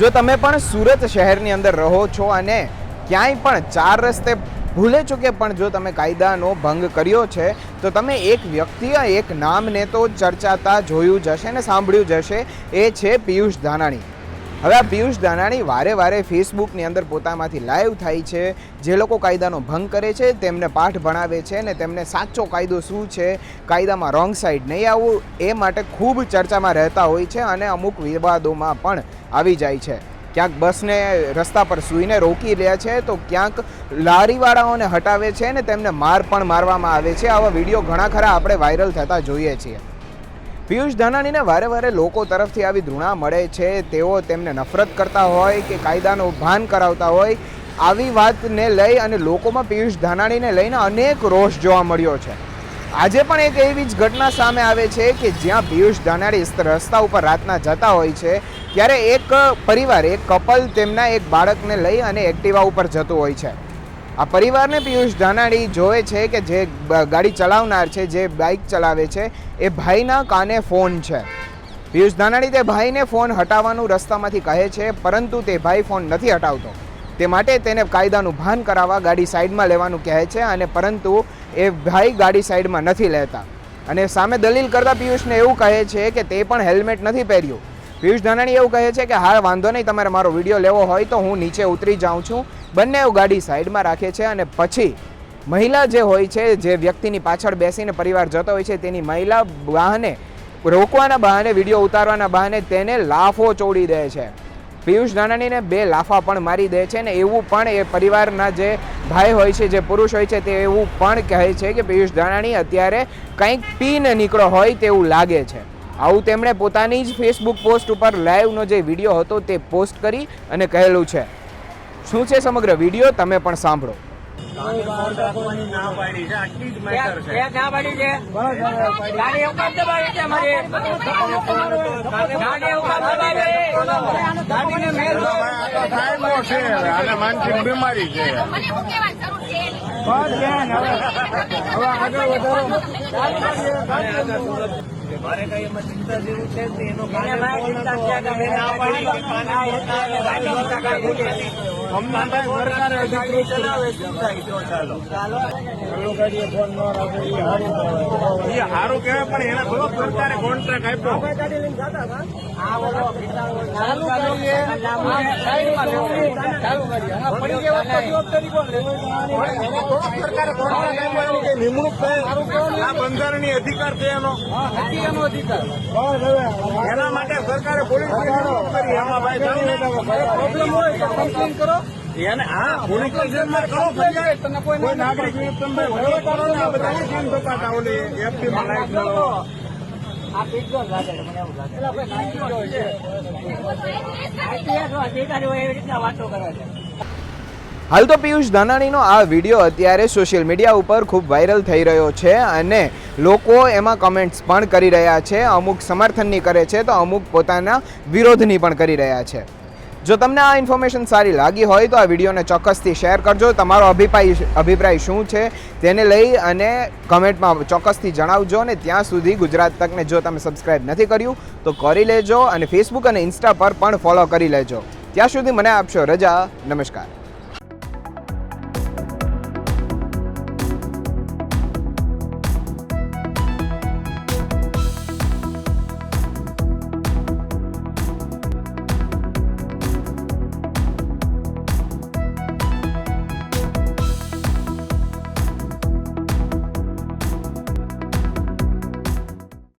જો તમે પણ સુરત શહેરની અંદર રહો છો અને ક્યાંય પણ ચાર રસ્તે ભૂલે ચૂકે પણ જો તમે કાયદાનો ભંગ કર્યો છે, તો તમે એક વ્યક્તિ એક નામને તો ચર્ચાતા જોયું જ હશે ને સાંભળ્યું જ હશે એ છે પિયુષ ધાનાણી. હવે આ પિયુષ ધાનાણી વારે વારે ફેસબુકની અંદર પોતામાંથી લાઈવ થાય છે. જે લોકો કાયદાનો ભંગ કરે છે, તેમને પાઠ ભણાવે છે ને તેમને સાચો કાયદો શું છે, કાયદામાં રોંગ સાઈડ નહીં આવવું, એ માટે ખૂબ ચર્ચામાં રહેતા હોય છે અને અમુક વિવાદોમાં પણ આવી જાય છે. ક્યાંક બસને રસ્તા પર સૂઈને રોકી લે છે, તો ક્યાંક લારીવાળાઓને હટાવે છે ને તેમને માર પણ મારવામાં આવે છે. આવા વીડિયો ઘણા ખરા આપણે વાયરલ થતા જોઈએ છીએ. પિયુષ ધાનાણીને વારે વારે લોકો તરફથી આવી ધૃણા મળે છે. તેઓ તેમને નફરત કરતા હોય કે કાયદાનું ભાન કરાવતા હોય આવી વાતને લઈ અને લોકોમાં પિયુષ ધાનાણીને લઈને અનેક રોષ જોવા મળ્યો છે. આજે પણ એક એવી જ ઘટના સામે આવે છે કે જ્યાં પિયુષ ધાનાણી રસ્તા ઉપર રાતના જતા હોય છે, ત્યારે એક પરિવાર, એક કપલ તેમના એક બાળકને લઈ અને એક્ટિવા ઉપર જતું હોય છે. આ પરિવારને પિયુષ ધાનાણી જોવે છે કે જે ગાડી ચલાવનાર છે, જે બાઇક ચલાવે છે, એ ભાઈના કાને ફોન છે. પિયુષ ધાનાણી તે ભાઈને ફોન હટાવવાનું રસ્તામાંથી કહે છે, પરંતુ તે ભાઈ ફોન નથી હટાવતો. તે માટે તેને કાયદાનું ભાન કરાવવા ગાડી સાઈડમાં લેવાનું કહે છે અને પરંતુ એ ભાઈ ગાડી સાઈડમાં નથી લેતા. અને સામે દલીલ કરતા પિયુષને એવું કહે છે કે તે પણ હેલ્મેટ નથી પહેર્યું. પિયુષ ધાનાણી એવું કહે છે કે, હા, વાંધો નહીં, તમારે મારો વીડિયો લેવો હોય તો હું નીચે ઉતરી જાઉં છું. બંને ગાડી સાઈડમાં રાખે છે અને પછી મહિલા જે હોય છે, જે વ્યક્તિની પાછળ બેસીને પરિવાર જતો હોય છે, તેની મહિલા બહાને, રોકવાના બહાને, વીડિયો ઉતારવાના બહાને તેને લાફો ચોડી દે છે. પિયુષ ધાનાણીને બે લાફા પણ મારી દે છે ને એવું પણ એ પરિવારના જે ભાઈ હોય છે, જે પુરુષ હોય છે, તે એવું પણ કહે છે કે પિયુષ ધાનાણી અત્યારે કંઈક પીને નીકળો હોય તેવું લાગે છે. આવું તેમણે પોતાની જ ફેસબુક પોસ્ટ ઉપર લાઈવનો જે વીડિયો હતો તે પોસ્ટ કરી અને કહેલું છે. શું છે સમગ્ર વીડિયો? તમે પણ સાંભળો. ના પાડી છે આટલી જ છે. એક ના પાડી છે. ગાડી એવું કામ દબાવી છે અમારી. ગાડી એવું કામ દબાવી. ગાડીને મેલ આ તો કાયમો છે અને માનસિક બીમારી છે. મને શું કહેવાની જરૂર છે? મારે કઈ એમાં ચિંતા જેવું છે. એનો સારું કહેવાય પણ એને થોડો સરકારે કોન્ટ્રાક્ટ આપ્યો. નિમણૂક આ બંધારણીય અધિકાર છે એનો. એનો અધિકાર. એના માટે સરકારે પોલીસ કરી. એમાં ભાઈ પ્રોબ્લેમ હોય તો કમ્પ્લેન કરો એને હા પોલીસ સ્ટેશનમાં કરો ફરિયાદ. કોઈ નાગરિક તમે વહીવટ કરો ને આ બધા કેમ તપાતા ઓલી એફટી માં લાઈટ કરો આ પીઝો લાગે મને એવું લાગે એટલે આપણે નાખી દો છે. ITS અધિકારી હોય એવી રીતના વાતો કરે છે. હાલ તો પિયુષ ધાનાણીનો આ વીડિયો અત્યારે સોશિયલ મીડિયા ઉપર ખૂબ વાયરલ થઈ રહ્યો છે અને લોકો એમાં કમેન્ટ્સ પણ કરી રહ્યા છે. અમુક સમર્થનની કરે છે તો અમુક પોતાના વિરોધની પણ કરી રહ્યા છે. જો તમને આ ઇન્ફોર્મેશન સારી લાગી હોય તો આ વિડીયોને ચોક્કસથી શેર કરજો. તમારો અભિપ્રાય અભિપ્રાય શું છે તેને લઈ અને કમેન્ટમાં ચોક્કસથી જણાવજો અને ત્યાં સુધી ગુજરાત તકને જો તમે સબસ્ક્રાઇબ નથી કર્યું તો કરી લેજો અને ફેસબુક અને ઇન્સ્ટા પર પણ ફોલો કરી લેજો. ત્યાં સુધી મને આપશો રજા. નમસ્કાર.